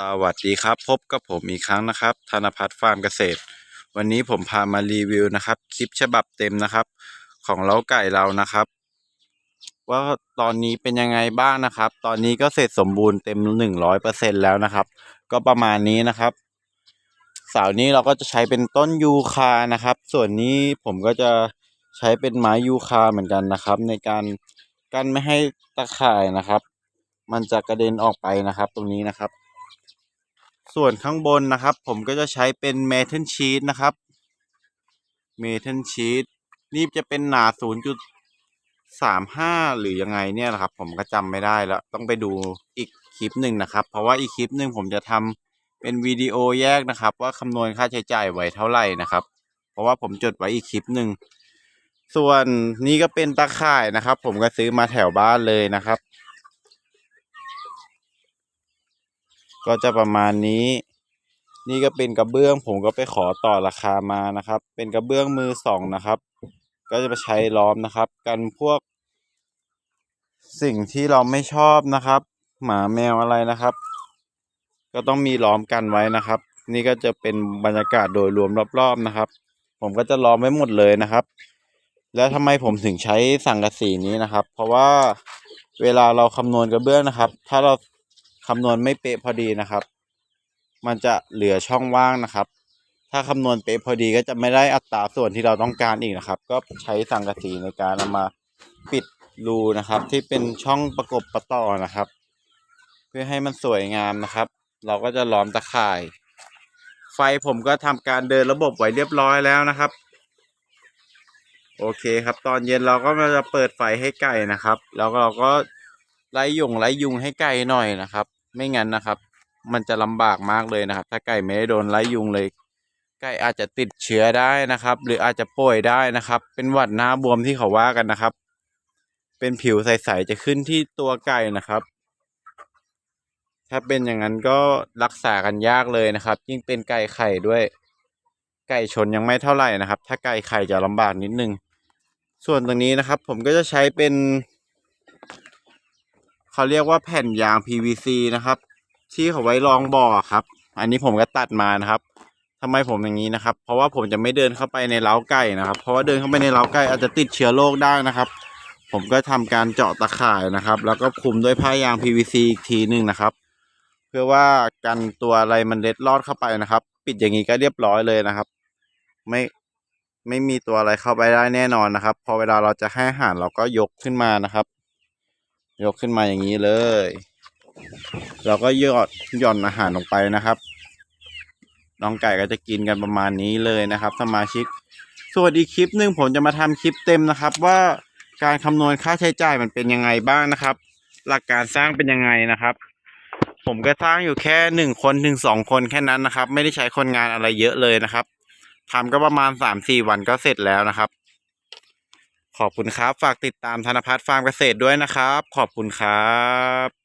สวัสดีครับพบกับผมอีกครั้งนะครับ ธนพัฒน์ฟาร์มเกษตร วันนี้ผมพามารีวิวนะครับ คลิปฉบับเต็มนะครับ ของเล้าไก่เรานะครับ ว่าตอนนี้เป็นยังไงบ้างนะครับ ตอนนี้ก็เสร็จสมบูรณ์เต็มหนึ่งร้อยเปอร์เซ็นแล้วนะครับ ก็ประมาณนี้นะครับเสานี้เราก็จะใช้เป็นต้นยูคานะครับ ส่วนนี้ผมก็จะใช้เป็นไม้ยูคาเหมือนกันนะครับ ในการกั้นไม่ให้ตะข่ายนะครับ มันจะกระเด็นออกไปนะครับ ตรงนี้นะครับ ส่วนข้างบนนะครับ ผมก็จะใช้เป็นเมทัลชีตนะครับเมทัลชีตนี่จะเป็นหนา 0.35 หรือยังไงเนี่ยนะครับ ผมก็จำไม่ได้แล้ว ต้องไปดูอีกคลิปหนึ่งนะครับ เพราะว่าอีกคลิปหนึ่งผมจะทำเป็นวิดีโอแยกนะครับ ว่าคำนวณค่าใช้จ่ายไว้เท่าไหร่นะครับ เพราะว่าผมจดไว้อีกคลิปหนึ่งส่วนนี้ก็เป็นตาข่ายนะครับ ผมก็ซื้อมาแถวบ้านเลยนะครับ ก็จะประมาณนี้ นี่ก็เป็นกระเบื้อง ผมก็ไปขอต่อราคามานะครับ เป็นกระเบื้องมือสองนะครับ ก็จะไปใช้ล้อมนะครับ กันพวก สิ่งที่เราไม่ชอบนะครับ หมาแมวอะไรนะครับ ก็ต้องมีล้อมกันไว้นะครับ นี่ก็จะเป็นบรรยากาศโดยรวมรอบๆนะครับ ผมก็จะล้อมไว้หมดเลยนะครับแล้วทำไมผมถึงใช้สังกะสีนี้นะครับ เพราะว่าเวลาเราคำนวณกระเบื้องนะครับ ถ้าเรา คำนวณไม่เป๊ะพอดีนะครับ มันจะเหลือช่องว่างนะครับ ถ้าคำนวณเป๊ะพอดีก็จะไม่ได้อัตราส่วนที่เราต้องการอีกนะครับ ก็ใช้สังกะสีในการเอามาปิดรูนะครับ ที่เป็นช่องประกบประต่อนะครับ เพื่อให้มันสวยงามนะครับ เราก็จะล้อมตะข่าย ไฟผมก็ทำการเดินระบบไว้เรียบร้อยแล้วนะครับ โอเคครับ ตอนเย็นเราก็จะเปิดไฟให้ไก่นะครับ แล้วเราก็ ไล่ยุงไล่ยุงให้ไก่หน่อยนะครับ ไม่งั้นนะครับ มันจะลำบากมากเลยนะครับ ถ้าไก่ไม่ได้โดนไล่ยุงเลย ไก่อาจจะติดเชื้อได้นะครับ หรืออาจจะป่วยได้นะครับ เป็นหวัดหน้าบวมที่เขาว่ากันนะครับ เป็นผิวใสๆจะขึ้นที่ตัวไก่นะครับ ถ้าเป็นอย่างนั้นก็รักษากันยากเลยนะครับ ยิ่งเป็นไก่ไข่ด้วย ไก่ชนยังไม่เท่าไหร่นะครับ ถ้าไก่ไข่จะลำบากนิดนึง ส่วนตรงนี้นะครับ ผมก็จะใช้เป็น เขาเรียกว่าแผ่นยาง PVC นะครับ ที่เขาไว้รองบ่อครับ อันนี้ผมก็ตัดมานะครับทำไมผมอย่างนี้นะครับ เพราะว่าผมจะไม่เดินเข้าไปในเล้าไก่นะครับ เพราะว่าเดินเข้าไปในเล้าไก่อาจจะติดเชื้อโรคได้นะครับ ผมก็ทำการเจาะตะข่ายนะครับ แล้วก็คลุมด้วยผ้ายาง PVC อีกทีหนึ่งนะครับ เพื่อว่ากันตัวอะไรมันเล็ดลอดเข้าไปนะครับ ปิดอย่างนี้ก็เรียบร้อยเลยนะครับ ไม่ไม่มีตัวอะไรเข้าไปได้แน่นอนนะครับ พอเวลาเราจะให้อาหารเราก็ยกขึ้นมานะครับ ยกขึ้นมาอย่างนี้เลย เราก็ยอดย่อนอาหารลงไปนะครับ น้องไก่ก็จะกินกันประมาณนี้เลยนะครับ สมาชิก ส่วนอีกคลิปหนึ่งผมจะมาทำคลิปเต็มนะครับ ว่าการคำนวณค่าใช้จ่ายมันเป็นยังไงบ้างนะครับ หลักการสร้างเป็นยังไงนะครับ ผมก็สร้างอยู่แค่หนึ่งคนถึงสองคนแค่นั้นนะครับ ไม่ได้ใช้คนงานอะไรเยอะเลยนะครับทำก็ประมาณสามสี่วันก็เสร็จแล้วนะครับ ขอบคุณครับ ฝากติดตามธนพัฒน์ฟาร์มเกษตรด้วยนะครับ ขอบคุณครับ